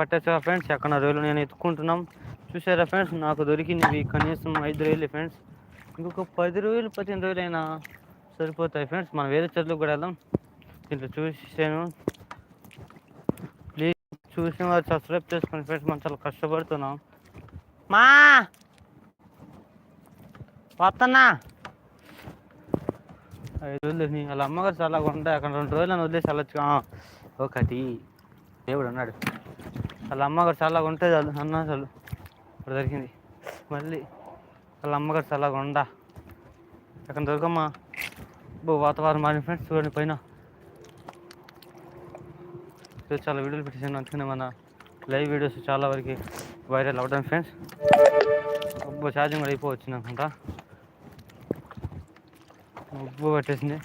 పట్టేసా friends ఎక్కడ రొయ్యలు నేను ఎత్తుకుంటున్నాం చూసారా ఫ్రెండ్స్ నాకు దొరికినవి కనీసం ఐదు రొయ్యలు ఫ్రెండ్స్ ఇంకొక పది రోజులు పదిహేను రోజులైనా సరిపోతాయి ఫ్రెండ్స్ మనం వేరే చెట్లకు కూడా వెళ్దాం. దీంట్లో చూసాను. ప్లీజ్ చూసిన వారు సబ్స్క్రైబ్ చేసుకోండి ఫ్రెండ్స్ మనం చాలా కష్టపడుతున్నాం. మా! వస్తన్నా ఐదు రోజులు వాళ్ళ అమ్మగారు చాలా ఉంటాయి. అక్కడ రెండు రోజులు అని వదిలేసి వెళ్ళొచ్చు. ఒకటి. దేవుడు అన్నాడు వాళ్ళ అమ్మగారు చాలా ఉంటుంది చాలు అన్న చాలు. ఇప్పుడు దొరికింది మళ్ళీ వాళ్ళ అమ్మగారు చాలా ఉండ. అక్కడ దొరకమ్మా? బో వాతావరణం మారిన ఫ్రెండ్స్ చూడండి పైన. చాలా వీడియోలు పెట్టేసాను అందుకనే మన లైవ్ వీడియోస్ చాలా వరకు వైరల్ అవ్వడం ఫ్రెండ్స్. అబ్బో ఛార్జింగ్ కూడా అయిపోవచ్చింది అనుకుంటా. ఉప్పు పట్టేసింది.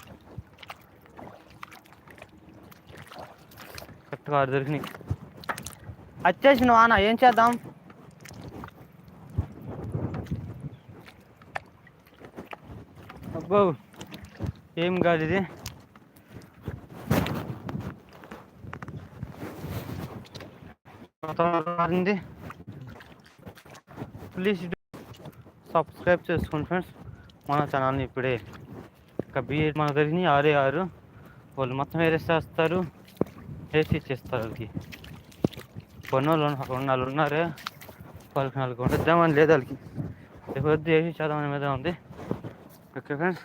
కరెక్ట్గా ఆరు దొరికినాయి. వచ్చేసిన వాన ఏం చేద్దాం? అబ్బో ఏం కాదు ఇది? మారింది. ప్లీజ్ సబ్స్క్రైబ్ చేసుకోండి ఫ్రెండ్స్ మన ఛానల్ని ఇప్పుడే ఇంకా బిఎడ్ మన దగ్గర ఆరే ఆరు వాళ్ళు మొత్తం వేరేస్తారు వేసి ఇచ్చేస్తారు. వాళ్ళకి పని వాళ్ళు అక్కడ నాలుగు ఉన్నారు. వాళ్ళకి నాలుగు వండిద్దామని లేదు వాళ్ళకి. ఎవరిది వేసి చదవని మీద ఉంది. ఓకే ఫ్రెండ్స్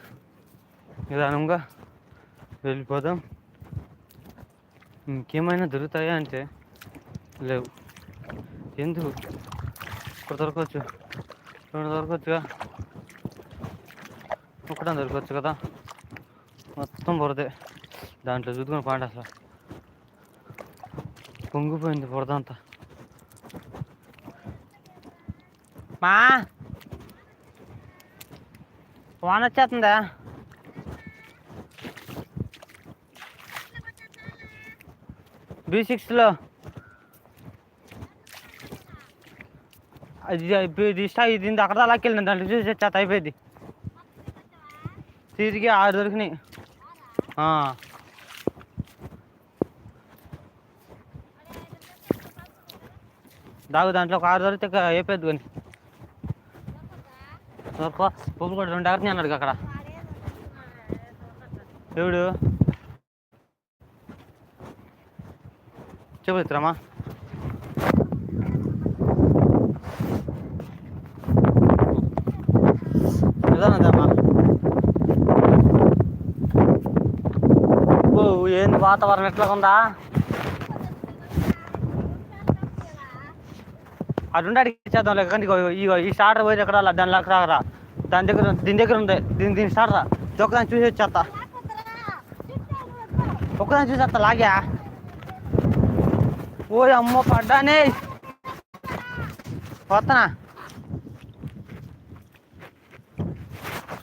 నిదానంగా వెళ్ళిపోదాం. ఇంకేమైనా దొరుకుతాయా అంటే లేవు. ఎందుకు? ఇక్కడ దొరకవచ్చు. రెండు దొరకవచ్చుగా? ఒకటే దొరకవచ్చు కదా? మొత్తం బురదే. దాంట్లో చూసుకుని పాండి అసలు పొంగిపోయింది బురద మా! వాన వచ్చేస్తుందా? బీ సిక్స్లో అది అయిపోయింది ఇష్టం ఇది అక్కడ అలాకి వెళ్ళిన దాంట్లో చూసి వచ్చేస్తా అయిపోయింది. తిరిగి ఆరు దొరికినాయి. దాగు దాంట్లో ఒక ఆరు దొరికితే ఇక కానీ దొరకో పువ్వు కూడా రెండు ఎకరం అన్నాడు అక్కడ. ఎవడు? చెప్పు నిదానదమ్మా ఓ ఏంది వాతావరణం ఎట్లా ఉందా అది ఇచ్చేద్దాం లేక కానీ ఈ స్టార్టర్ పోయి ఎక్కడ దాని లాక్ రాకరా దాని దగ్గర దీని దగ్గర ఉంది దీని దీని స్టార్ట్ రా. ఒకదాన్ని చూసి వచ్చేస్తా ఒక్కదాన్ని చూసి వస్తా లాగా. ఓ అమ్మ పడ్డానే. పోతానా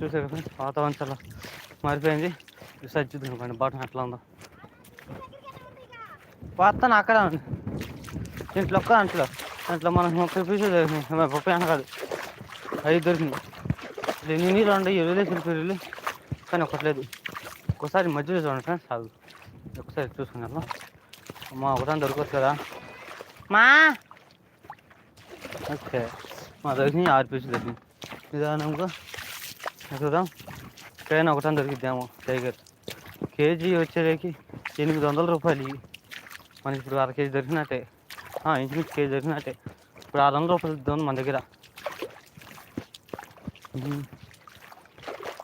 చూసే కదా వాతావరణం చాలా మారిపోయింది. చూసారి చూద్దాం బాటం ఎట్లా ఉందో. పోతాను అక్కడ? ఉంది ఇంట్లో ఒక్క దాంట్లో దాంట్లో మనకు ముప్పై పీసులు దొరికినాయి ముప్పై కాదు ఐదు దొరికినాయి. ఎన్ని నీళ్ళు ఉండే ఇరవై చిరుపీరులు కానీ ఒకట్లేదు ఒకసారి మధ్యలో చూడండి ఫ్రెండ్స్ సాగు ఒకసారి చూసుకున్నాను అమ్మా ఒకదాని దొరకవచ్చు కదా. మా! ఓకే. మా దొరికినాయి ఆరు పీసులు దొరికినాయి. నిదానంగా చూద్దాం. ట్రైన్ ఒకటని దొరికిద్దాము టైగర్. కేజీ వచ్చేసరికి ఎనిమిది వందల రూపాయలు. మనకి ఇప్పుడు అర కేజీ దొరికినట్టే. ఇంచుమించు కేజీ దొరికినట్టే ఇప్పుడు ఆరు వందల రూపాయలు ఇద్దాం మన దగ్గర.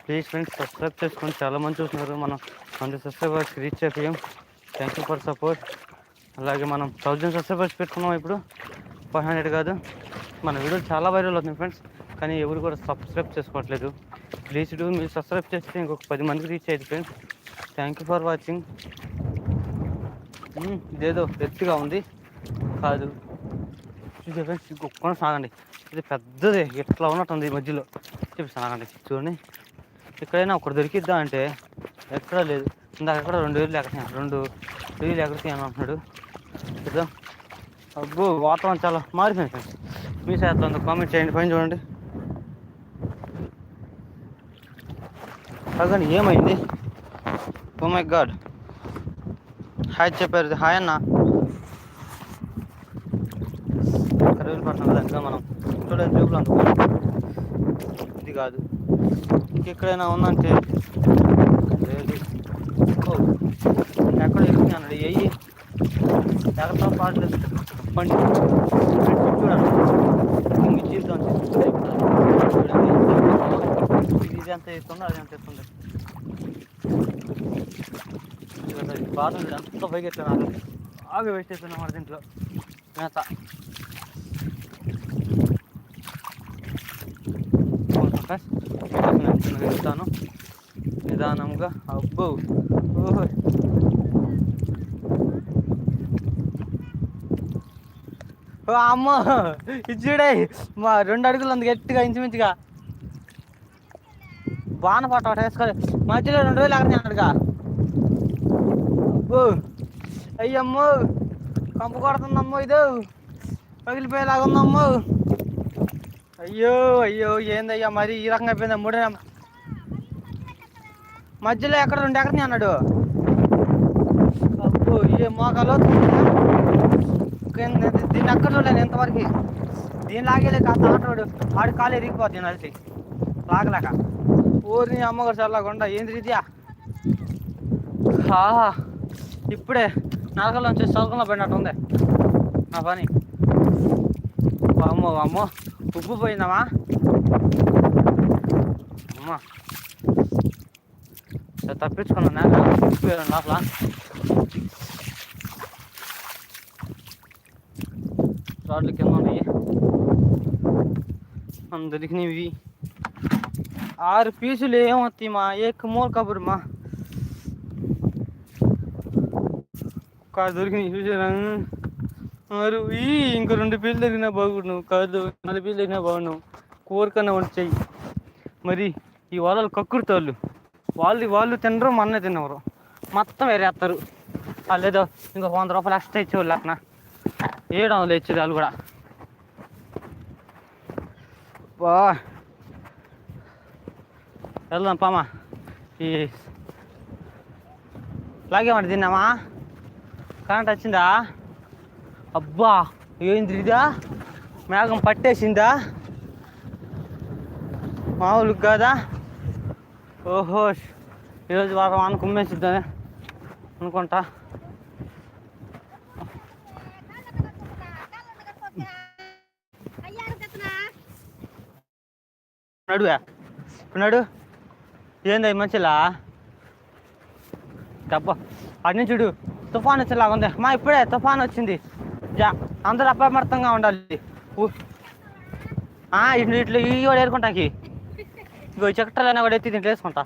ప్లీజ్ ఫ్రెండ్స్ సబ్స్క్రైబ్ చేసుకొని చాలా మంది చూస్తున్నారు మనం మంది సబ్స్క్రైబర్స్ రీచ్ అయిపోయాం. థ్యాంక్ యూ ఫర్ సపోర్ట్ అలాగే మనం థౌజండ్ సబ్స్క్రైబర్స్ పెట్టుకున్నాం ఇప్పుడు. ఫైవ్ హండ్రెడ్ కాదు. మన వీడియోలు చాలా వైరల్ అవుతుంది ఫ్రెండ్స్ కానీ ఎవరు కూడా సబ్స్క్రైబ్ చేసుకోవట్లేదు. ప్లీజ్ డూ మీరు సబ్స్క్రైబ్ చేస్తే ఇంకొక పది మందికి రీచ్ అయ్యింది friends thank you for watching ఇదేదో ఎత్తుగా ఉంది. కాదు. చూసే ఫ్రెండ్స్ సాగండి. ఇది పెద్దది ఎట్లా ఉన్నట్టుంది ఈ మధ్యలో. చెప్పి సాగండి చూడండి. ఎక్కడైనా ఒకటి దొరికిద్దా అంటే ఎక్కడా లేదు. ఇందాక ఎక్కడ రెండు వేలు ఎక్కడ రెండు వేలు ఎక్కడికి అని అంటున్నాడు. చూద్దాం అబ్బో వాతావరణం చాలా మారిపోయింది ఫ్రెండ్స్. మీ సైడ్ కామెంట్ చేయండి పైన చూడండి. అగని ఏమైంది? ఓ మై గాడ్ హాయ్ చెప్పారు హాయ్ అన్న. రవిపట్నం దగ్గర మనం చూడలేదు జోబులు అందుకో ఇది కాదు. ఇంకెక్కడైనా ఉందంటే లేదు. ఎక్కడ ఎక్కువ అన్నాడు. ఎక్కడతో పాటు పాటలు పండి చూడండి. మీ జీవితం చూడండి. ఇది ఎంత ఇస్తుందో అది ఎంత ఇస్తుంది బాధ బాగా పైకి ఎత్తున్నారు బాగా వేస్ట్ అవుతున్నాం మన దీంట్లో. మేత వెళ్తాను. నిదానంగా. అబ్బో. ఓహో ఓ అమ్మ. ఇచ్చుడే మా రెండు అడుగులు ఉంది గట్టిగా ఇంచుమించుగా. బాణ పాట వేసుకోవాలి మధ్యలో రెండు వేలు అక్కడ అడుగా అబ్బో. అయ్యమ్మో. కంపు కొడుతుందమ్మో ఇది. పగిలిపోయేలాగా ఉందమ్మో అయ్యో అయ్యో. ఏందయ్యా మరి? ఈ రకంగా అయిపోయిందా? మూడే మధ్యలో ఎక్కడ రెండు ఎకరని అన్నాడు. అబ్బో ఏ మోకాలో దీన్ని ఎక్కడ చూడలేను ఇంతవరకు. దీని లాగేలేక కాస్త ఆటోడు ఆడి కాలు ఎరిగిపోద్ది దీని అది లాగలేక. ఊరిని అమ్మగారు చల్లకుండా ఏంది రీతియా ఆహా ఇప్పుడే నరకలోంచి సొలకంలో పడినట్టు ఉంది. నా పని. అమ్మో అమ్మో ఉప్పు పోయిందమ్మా. అమ్మా. తప్పించుకున్నా ఉప్పు వేయడం లోపల రాడ్లు కింద ఉన్నాయి అందరికి దొరికినవి ఆరు పీసులు ఏమొత్తాయి మా ఏక్ మోర్ కబురు మా కాదు దొరికినాయి చూసారా మరి ఈ ఇంకో రెండు పీసులు దొరికినా బాగుండు కాదు నాలుగు పీసులు దొరికినా బాగుండు కోరికన్నా చెయ్యి మరి ఈ వలలు కక్కురుతాళ్ళు వాళ్ళు వాళ్ళు తినరు మన్నే తినవరు మొత్తం వేరేస్తారు వాళ్ళు ఏదో ఇంకో వంద రూపాయలు ఎక్స్ట్రా ఇచ్చేవాళ్ళు అక్కడ ఏడు వందలు ఇచ్చేది వాళ్ళు కూడా. బా. వెళ్దాం పామా. ఈ లాగేమంట తిన్నామా? కరెంట్ వచ్చిందా? అబ్బా ఏంది ఇదా మేఘం పట్టేసిందా? మామూలు కాదా? ఓహో ఈరోజు వారం వాన కుమ్మేసిద్దని అనుకుంటా. నడువా? నడు. ఏంది మంచిలా డబ్బా అటు నుంచి చూడు తుఫాన్ వచ్చేలాగా ఉంది. మా ఇప్పుడే తుఫాన్ వచ్చింది. జా అందరూ అప్రమత్తంగా ఉండాలి. ఆ, ఇట్లు ఇట్లు ఈ కూడా ఏరుకుంటాకి ఇగో ఈ చక్కటలైనా కూడా ఎత్తి దీంట్లో వేసుకుంటా.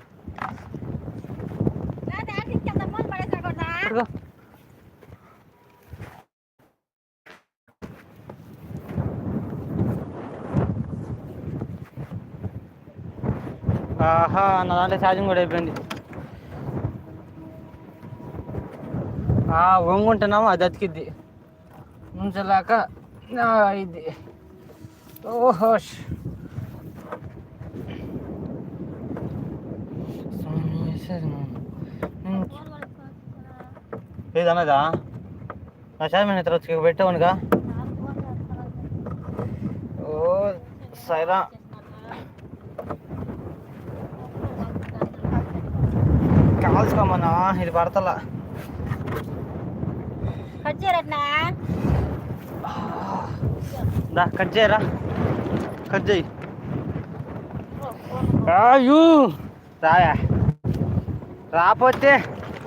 ఆహా నా దాంట్లో ఛార్జింగ్ కూడా అయిపోయింది. వంగుంటున్నాము అది అతికిద్ది. ఉంచలేక ఇది. ఓహో ఏదన్నదా నా ఇతర వచ్చి పెట్టావునుగా ఓ సైరా. కాల్చుకోమన్నా ఇది పడతలా. దా కట్ చేయరా? కట్ చేయి. రాయా? రాకపోతే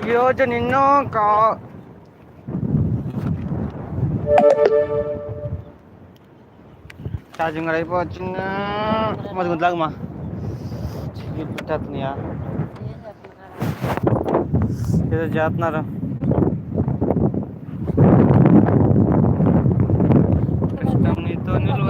ఈరోజు నిన్ను కా ఛార్జింగ్ కూడా మరి గుంతలాగమ్మా పెట్టేస్తున్నాయా ఏదో చేస్తున్నారు. కష్టం నీతో నిలువ